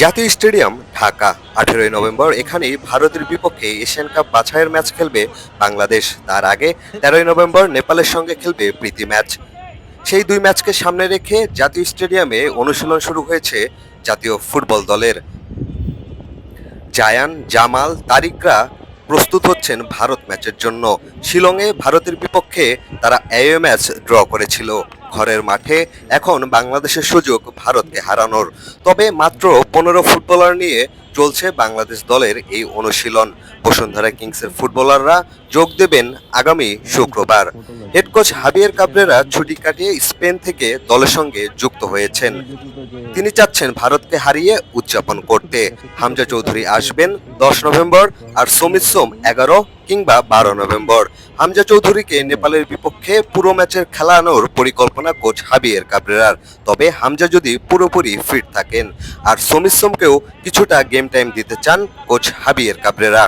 জাতীয় স্টেডিয়াম, ঢাকা, আঠেরোই নভেম্বর এখানেই ভারতের বিপক্ষে এশিয়ান কাপ বাছাইয়ের ম্যাচ খেলবে বাংলাদেশ। তার আগে তেরোই নভেম্বর নেপালের সঙ্গে খেলবে প্রীতি ম্যাচ। সেই দুই ম্যাচকে সামনে রেখে জাতীয় স্টেডিয়ামে অনুশীলন শুরু হয়েছে জাতীয় ফুটবল দলের। জায়ান, জামাল, তারিকরা প্রস্তুত হচ্ছেন ভারত ম্যাচের জন্য। শিলংয়ে ভারতের বিপক্ষে তারা এও ম্যাচ ড্র করেছিল। ঘরের মাঠে এখন বাংলাদেশের সুযোগ ভারতকে হারানোর। তবে মাত্র পনেরো ফুটবলার নিয়ে চলছে বাংলাদেশ দলের এই অনুশীলন। বসুন্ধরা কিংসের ফুটবলাররা যোগ দেবেন আগামী শুক্রবার। হেড কোচ হাবিয়ার কাবরেরা ছুটি কাটিয়ে স্পেন থেকে দলের সঙ্গে যুক্ত হয়েছেন। তিনি চাচ্ছেন ভারতকে হারিয়ে উদযাপন করতে। হামজা চৌধুরী আসবেন দশ নভেম্বর আর সমিত সোম এগারো কিংবা বারো নভেম্বর। হামজা চৌধুরীকে নেপালের বিপক্ষে পুরো ম্যাচের খেলানোর পরিকল্পনা কোচ হাবিয়ের কাবরেরার। তবে হামজা যদি পুরোপুরি ফিট থাকেন, আর সোমিসোমকেও কিছুটা গেম টাইম দিতে চান কোচ হাবিয়ের কাবরেরা।